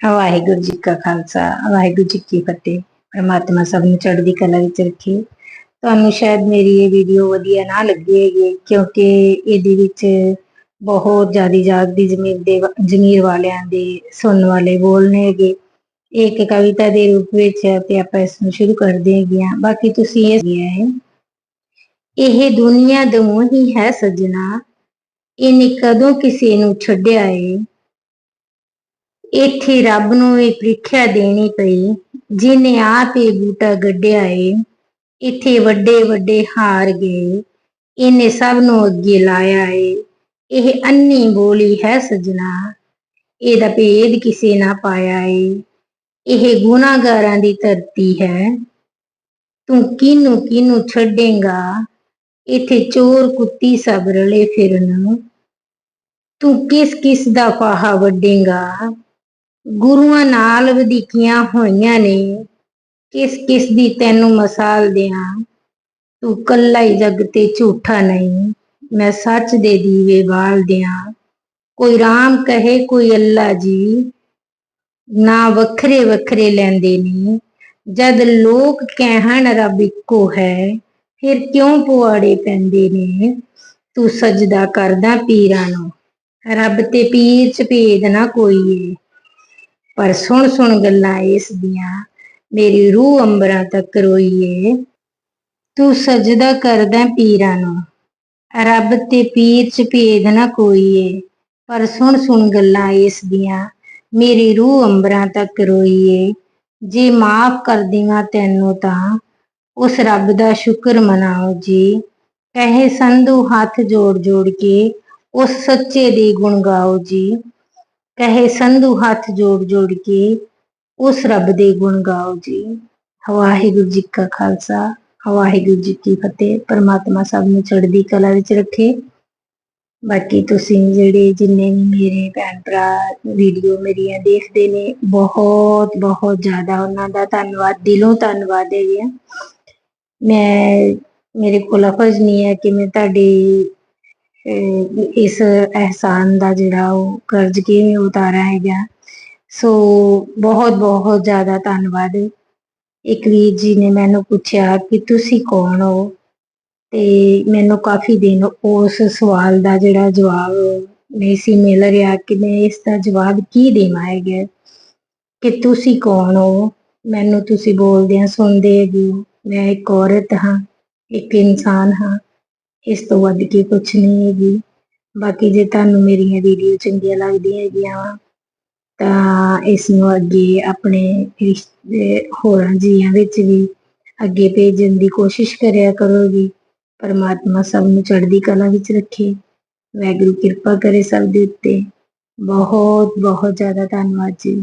ਵਾਹਿਗੁਰੂ ਜੀ ਕਾ ਖਾਲਸਾ, ਵਾਹਿਗੁਰੂ ਜੀ ਕੀ ਫਤਿਹ। ਪਰਮਾਤਮਾ ਸਭ ਨੂੰ ਚੜ੍ਹਦੀ ਕਲਾ ਵਿੱਚ ਰੱਖੇ। ਤੁਹਾਨੂੰ ਸ਼ਾਇਦ ਮੇਰੀ ਇਹ ਵੀਡੀਓ ਵਧੀਆ ਨਾ ਲੱਗੀ ਹੈਗੀ ਕਿਉਂਕਿ ਇਹਦੇ ਵਿੱਚ ਬਹੁਤ ਜ਼ਿਆਦਾ ਜਾਗਦੀ ਜ਼ਮੀਰ ਦੇ ਜ਼ਮੀਰ ਵਾਲਿਆਂ ਦੇ ਸੁਣਨ ਵਾਲੇ ਬੋਲਨੇ ਹੈਗੇ। ਇੱਕ ਕਵਿਤਾ ਦੇ ਰੂਪ ਵਿੱਚ ਹੈ ਤੇ ਆਪਾਂ ਇਸ ਨੂੰ ਸ਼ੁਰੂ ਕਰਦੇ ਹੈਗੇ ਆ ਬਾਕੀ ਤੁਸੀਂ ਇਹ ਗਿਆ ਹੈ। ਇਹ ਦੁਨੀਆ ਦਮੋਂ ਹੀ ਹੈ ਸੱਜਣਾ, ਇਹਨੇ ਕਦੋਂ ਕਿਸੇ ਨੂੰ ਛੱਡਿਆ ਏ? ਇੱਥੇ ਰੱਬ ਨੂੰ ਇਹ ਪ੍ਰੀਖਿਆ ਦੇਣੀ ਪਈ ਜਿਨੇ ਆਪ ਇਹ ਬੂਟਾ ਗੱਡਿਆ ਏ, ਇੱਥੇ ਵੱਡੇ ਵੱਡੇ ਹਾਰ ਗਏ, ਇਹਨੇ ਸਭ ਨੂੰ ਅੱਗੇ ਲਾਇਆ ਏ, ਇਹ ਅੰਨੀ ਬੋਲੀ ਹੈ ਸਜਣਾ, ਇਹਦਾ ਭੇਦ ਕਿਸੇ ਨਾ ਪਾਇਆ ਏ, ਇਹ ਗੁਨਾਹਗਾਰਾਂ ਦੀ ਧਰਤੀ ਹੈ, ਤੂੰ ਕਿਨੂੰ ਕਿਨੂੰ ਛੱਡੇਗਾ, ਇੱਥੇ ਚੋਰ ਕੁੱਤੀ ਸਭ ਰਲੇ ਫਿਰਨ, ਤੂੰ ਕਿਸ ਕਿਸ ਦਾ ਫਾਹਾ ਵੱਡੇਗਾ ਗੁਰੂਆਂ ਨਾਲ ਵਧੀਕੀਆਂ ਹੋਈਆਂ ਨੇ। ਕਿਸ ਕਿਸ ਦੀ ਤੈਨੂੰ ਮਸਾਲ ਦਿਆਂ? ਤੂੰ ਕੱਲਾ ਹੀ ਜਗ ਤੇ ਝੂਠਾ ਨਹੀਂ। ਮੈਂ ਸੱਚ ਦੇ ਦੀਵੇ ਬਾਲ ਦਿਆਂ। ਕੋਈ ਰਾਮ ਕਹੇ, ਕੋਈ ਅੱਲਾ ਜੀ। ਨਾ ਵੱਖਰੇ ਵੱਖਰੇ ਲੈਂਦੇ ਨੇ। ਜਦ ਲੋਕ ਕਹਿਣ, ਰੱਬ ਇੱਕੋ ਹੈ। ਫਿਰ ਕਿਉਂ ਪੁਆੜੇ ਪੈਂਦੇ ਨੇ? ਤੂੰ ਸਜਦਾ ਕਰਦਾ ਪੀਰਾਂ ਨੂੰ। ਰੱਬ ਤੇ ਪੀਰ ਚ ਭੇਦ ਨਾ ਕੋਈ ਏ। ਪਰ ਸੁਣ ਸੁਣ ਗੱਲਾਂ ਇਸ ਦੀਆਂ, ਮੇਰੀ ਰੂਹ ਅੰਬਰਾਂ ਤੱਕ ਰੋਈਏ। ਤੂੰ ਸਜਦਾ ਕਰਦਾ ਪੀਰਾਂ ਨੂੰ, ਰੱਬ ਤੇ ਪੀਰ ਚ ਭੇਦ ਨਾ ਕੋਈਏ। ਪਰ ਸੁਣ ਸੁਣ ਗੱਲਾਂ ਇਸ ਦੀਆਂ, ਮੇਰੀ ਰੂਹ ਅੰਬਰਾਂ ਤੱਕ ਰੋਈਏ। ਜੇ ਮਾਫ ਕਰ ਦੇਵਾਂ ਤੈਨੂੰ ਤਾਂ, ਉਸ ਰੱਬ ਦਾ ਸ਼ੁਕਰ ਮਨਾਓ ਜੀ। ਕਹੇ ਸੰਧੂ ਹੱਥ ਜੋੜ ਜੋੜ ਕੇ, ਉਸ ਸੱਚੇ ਦੇ ਗੁਣ ਗਾਓ ਜੀ। ਕਹੇ ਸੰਧੂ ਹੱਥ ਜੋੜ ਜੋੜ ਕੇ, ਉਸ ਰੱਬ ਦੇ ਗੁਣ ਗਾਓ ਜੀ। ਵਾਹਿਗੁਰੂ ਜੀ ਕਾ ਖਾਲਸਾ, ਵਾਹਿਗੁਰੂ ਜੀ ਕੀ ਫਤਿਹ। ਪਰਮਾਤਮਾ ਸਭ ਨੂੰ ਚੜ੍ਹਦੀ ਕਲਾ ਵਿੱਚ ਰੱਖੇ। ਬਾਕੀ ਤੁਸੀਂ ਜਿਹੜੇ ਜਿੰਨੇ ਵੀ ਮੇਰੇ ਭੈਣ ਭਰਾ ਵੀਡੀਓ ਮੇਰੀਆਂ ਦੇਖਦੇ ਨੇ, ਬਹੁਤ ਬਹੁਤ ਜ਼ਿਆਦਾ ਉਹਨਾਂ ਦਾ ਧੰਨਵਾਦ, ਦਿਲੋਂ ਧੰਨਵਾਦ ਹੈ ਜੀ ਮੈਂ, ਮੇਰੇ ਕੋਲ ਅਫਜ ਨਹੀਂ ਹੈ ਕਿ ਮੈਂ ਤੁਹਾਡੀ ਇਸ ਅਹਿਸਾਨ ਦਾ ਜਿਹੜਾ ਉਹ ਕਰਜ਼ ਕਿਵੇਂ ਉਤਾਰਾ ਹੈਗਾ। ਸੋ ਬਹੁਤ ਬਹੁਤ ਜ਼ਿਆਦਾ ਧੰਨਵਾਦ। ਇੱਕ ਵੀਰ ਜੀ ਨੇ ਮੈਨੂੰ ਪੁੱਛਿਆ ਕਿ ਤੁਸੀਂ ਕੌਣ ਹੋ? ਤੇ ਮੈਨੂੰ ਕਾਫੀ ਦਿਨ ਉਸ ਸਵਾਲ ਦਾ ਜਿਹੜਾ ਜਵਾਬ ਨਹੀਂ ਸੀ ਮਿਲ ਰਿਹਾ ਕਿ ਮੈਂ ਇਸ ਦਾ ਜਵਾਬ ਕੀ ਦੇਵਾਂ ਹੈਗਾ। ਕਿ ਤੁਸੀਂ ਕੌਣ ਹੋ? ਮੈਨੂੰ ਤੁਸੀਂ ਬੋਲਦੇ ਆ ਸੁਣਦੇ ਹੋ ਮੈਂ ਇੱਕ ਔਰਤ ਹਾਂ, ਇੱਕ ਇਨਸਾਨ ਹਾਂ। ਇਸ ਤੋਂ ਵੱਧ ਕੇ ਕੁਝ ਨਹੀਂ ਹੈਗੀ। ਬਾਕੀ ਜੇ ਤੁਹਾਨੂੰ ਮੇਰੀਆਂ ਵੀਡੀਓ ਚੰਗੀਆਂ ਲੱਗਦੀਆਂ ਹੈਗੀਆਂ ਵਾ, ਤਾਂ ਇਸ ਨੂੰ ਅੱਗੇ ਆਪਣੇ ਰਿਸ਼ਤੇ, ਹੋਰਾਂ ਜੀਆਂ ਵਿੱਚ ਵੀ ਅੱਗੇ ਭੇਜਣ ਦੀ ਕੋਸ਼ਿਸ਼ ਕਰਿਆ ਕਰੋ ਜੀ। ਪਰਮਾਤਮਾ ਸਭ ਨੂੰ ਚੜ੍ਹਦੀ ਕਲਾ ਵਿੱਚ ਰੱਖੇ। ਵੈਗੁਰੂ ਕਿਰਪਾ ਕਰੇ ਸਭ ਦੇ ਉੱਤੇ। ਬਹੁਤ ਬਹੁਤ ਜ਼ਿਆਦਾ ਧੰਨਵਾਦ ਜੀ।